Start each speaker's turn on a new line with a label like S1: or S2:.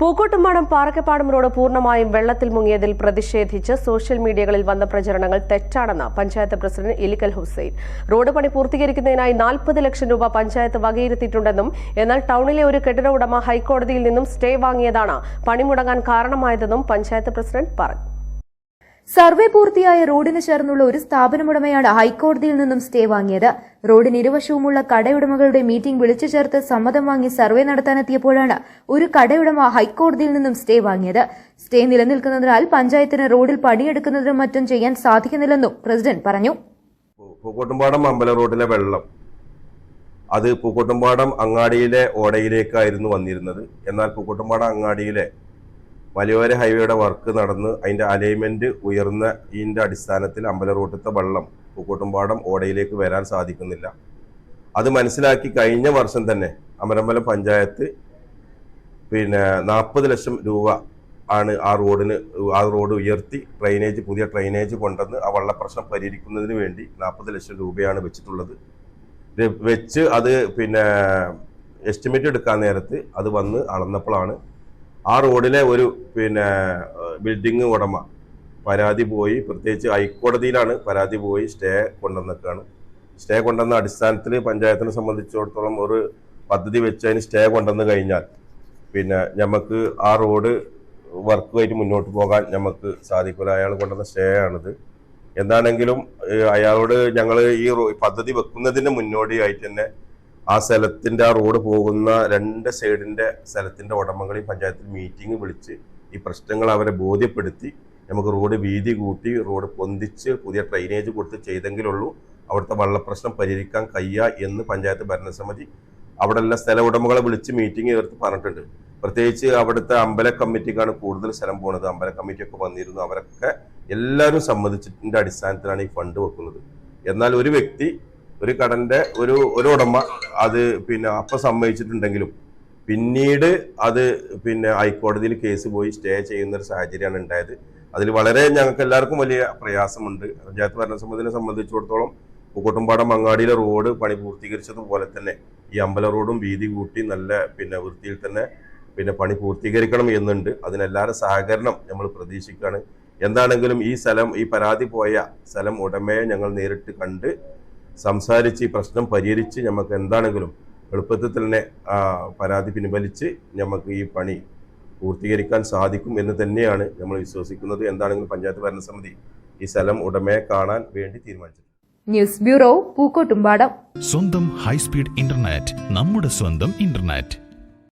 S1: Pookkottumpadam Parakkappadam road പൂർണമായും വെള്ളത്തിൽ മുങ്ങിയതിൽ പ്രതിഷേധിച്ച് സോഷ്യൽ മീഡിയകളിൽ വന്ന പ്രചരണങ്ങൾ തെറ്റാണെന്ന് പഞ്ചായത്ത് പ്രസിഡന്റ് ഇലിക്കൽ ഹുസൈൻ. റോഡ് പണി പൂർത്തീകരിക്കുന്നതിനായി നാൽപ്പത് ലക്ഷം രൂപ പഞ്ചായത്ത് വകയിരുത്തിയിട്ടുണ്ടെന്നും എന്നാൽ ടൌണിലെ ഒരു കെട്ടിട ഉടമ ഹൈക്കോടതിയിൽ നിന്നും സ്റ്റേ വാങ്ങിയതാണ് പണി മുടങ്ങാൻ കാരണമായതെന്നും പഞ്ചായത്ത് പ്രസിഡന്റ് പറഞ്ഞു.
S2: സർവേ പൂർത്തിയായ റോഡിന് ചേർന്നുള്ള ഒരു സ്ഥാപനമുടമയാണ് ഹൈക്കോടതിയിൽ നിന്നും സ്റ്റേ വാങ്ങിയത്. റോഡിന് ഇരുവശവുമുള്ള കടയുടമകളുടെ മീറ്റിംഗ് വിളിച്ചു ചേർത്ത് സമ്മതം വാങ്ങി സർവേ നടത്താനെത്തിയപ്പോഴാണ് ഒരു കടയുടമ ഹൈക്കോടതിയിൽ നിന്നും സ്റ്റേ വാങ്ങിയത്. സ്റ്റേ നിലനിൽക്കുന്നതിനാൽ പഞ്ചായത്തിന് റോഡിൽ പണിയെടുക്കുന്നതിനും മറ്റും ചെയ്യാൻ സാധിക്കുന്നില്ലെന്നും പ്രസിഡന്റ് പറഞ്ഞു.
S3: അമ്പല റോഡിലെ വെള്ളം. അത് പൂക്കോട്ടുംപാടം അങ്ങാടിയിലെ ഓടയിലേക്കായിരുന്നു വന്നിരുന്നത്. എന്നാൽ പൂക്കോട്ടുംപാടം അങ്ങാടിയിലെ മലയോര ഹൈവേയുടെ വർക്ക് നടന്ന് അതിന്റെ അലൈൻമെന്റ് ഉയർന്ന ഇതിന്റെ അടിസ്ഥാനത്തിൽ അമ്പല റോട്ടിലത്തെ വെള്ളം പൂക്കോട്ടുംപാടം ഓടയിലേക്ക് വരാൻ സാധിക്കുന്നില്ല. അത് മനസ്സിലാക്കി കഴിഞ്ഞ വർഷം തന്നെ അമരമ്പലം പഞ്ചായത്ത് പിന്നെ നാൽപ്പത് ലക്ഷം രൂപ ആണ് ആ റോഡിന് ആ റോഡ് ഉയർത്തി ഡ്രൈനേജ് പുതിയ ഡ്രൈനേജ് കൊണ്ടുവന്ന് ആ വെള്ളപ്രശ്നം പരിഹരിക്കുന്നതിന് വേണ്ടി നാൽപ്പത് ലക്ഷം രൂപയാണ് വെച്ചിട്ടുള്ളത്. വെച്ച് അത് പിന്നെ എസ്റ്റിമേറ്റ് എടുക്കാൻ നേരത്ത് അത് വന്ന് അളന്നപ്പോഴാണ് ആ റോഡിലെ ഒരു പിന്നെ ബിൽഡിംഗ് ഉടമ പരാതി പോയി. പ്രത്യേകിച്ച് ഹൈക്കോടതിയിലാണ് പരാതി പോയി. സ്റ്റേ കൊണ്ടുവന്നിട്ടാണ്. സ്റ്റേ കൊണ്ടുവന്ന അടിസ്ഥാനത്തിൽ പഞ്ചായത്തിനെ സംബന്ധിച്ചിടത്തോളം ഒരു പദ്ധതി വെച്ചതിന് സ്റ്റേ കൊണ്ടുവന്ന് കഴിഞ്ഞാൽ പിന്നെ നമുക്ക് ആ റോഡ് വർക്കുമായിട്ട് മുന്നോട്ട് പോകാൻ നമുക്ക് സാധിക്കില്ല. അയാൾ കൊണ്ടുവന്ന സ്റ്റേ ആണിത് എന്താണെങ്കിലും അയാളോട് ഞങ്ങൾ ഈ പദ്ധതി വെക്കുന്നതിന് മുന്നോടിയായിട്ട് തന്നെ ആ സ്ഥലത്തിന്റെ ആ റോഡ് പോകുന്ന രണ്ട് സൈഡിന്റെ സ്ഥലത്തിന്റെ ഉടമകളെയും പഞ്ചായത്തിൽ മീറ്റിംഗ് വിളിച്ച് ഈ പ്രശ്നങ്ങൾ അവരെ ബോധ്യപ്പെടുത്തി നമുക്ക് റോഡ് വീതി കൂട്ടി റോഡ് പൊന്തിച്ച് പുതിയ ഡ്രൈനേജ് കൊടുത്ത് ചെയ്തെങ്കിലുള്ളൂ. അവിടുത്തെ വള്ളപ്രശ്നം പരിഹരിക്കാൻ കഴിയുക എന്ന് പഞ്ചായത്ത് ഭരണസമിതി അവിടെയുള്ള സ്ഥല ഉടമകളെ വിളിച്ച് മീറ്റിംഗ് ചേർത്ത് പറഞ്ഞിട്ടുണ്ട്. പ്രത്യേകിച്ച് അവിടുത്തെ അമ്പല കമ്മിറ്റിക്കാണ് കൂടുതൽ സ്ഥലം പോകുന്നത് അമ്പല കമ്മിറ്റിയൊക്കെ വന്നിരുന്നു. അവരൊക്കെ എല്ലാവരും സമ്മതിച്ചതിന്റെ അടിസ്ഥാനത്തിലാണ് ഈ ഫണ്ട് വെക്കുന്നത്. എന്നാൽ ഒരു വ്യക്തി ഒരു കടന്റെ ഒരു ഒരു ഉടമ അത് പിന്നെ അപ്പൊ സമ്മതിച്ചിട്ടുണ്ടെങ്കിലും പിന്നീട് അത് പിന്നെ ഹൈക്കോടതിയിൽ കേസ് പോയി സ്റ്റേ ചെയ്യുന്ന ഒരു സാഹചര്യമാണ് ഉണ്ടായത്. അതിൽ വളരെ ഞങ്ങൾക്ക് എല്ലാവർക്കും വലിയ പ്രയാസമുണ്ട്. പഞ്ചായത്ത് ഭരണസമിതിനെ സംബന്ധിച്ചിടത്തോളം പൂക്കോട്ടുംപാടം മങ്ങാടിയിലെ റോഡ് പണി പൂർത്തീകരിച്ചതുപോലെ തന്നെ ഈ അമ്പല റോഡും വീതി കൂട്ടി നല്ല പിന്നെ വൃത്തിയിൽ തന്നെ പിന്നെ പണി പൂർത്തീകരിക്കണം എന്നുണ്ട്. അതിനെല്ലാവരും സഹകരണം നമ്മൾ പ്രതീക്ഷിക്കുകയാണ്. എന്താണെങ്കിലും ഈ സ്ഥലം ഈ പരാതി പോയ സ്ഥലം ഉടമയെ ഞങ്ങൾ നേരിട്ട് കണ്ട് സംസാരിച്ച് ഈ പ്രശ്നം പരിഹരിച്ച് നമുക്ക് എന്താണെങ്കിലും എളുപ്പത്തിൽ തന്നെ ആ പരാതി പിൻവലിച്ച് നമുക്ക് ഈ പണി പൂർത്തീകരിക്കാൻ സാധിക്കും എന്ന് തന്നെയാണ് നമ്മൾ വിശ്വസിക്കുന്നത്. എന്താണെങ്കിലും പഞ്ചായത്ത് ഭരണസമിതി ഈ സ്ഥലം ഉടമയെ കാണാൻ വേണ്ടി തീരുമാനിച്ചു
S2: ന്യൂസ് ബ്യൂറോ പൂക്കോട്ടുംപാടം.
S4: സ്വന്തം ഹൈസ്പീഡ് ഇന്റർനെറ്റ് നമ്മുടെ സ്വന്തം ഇന്റർനെറ്റ്.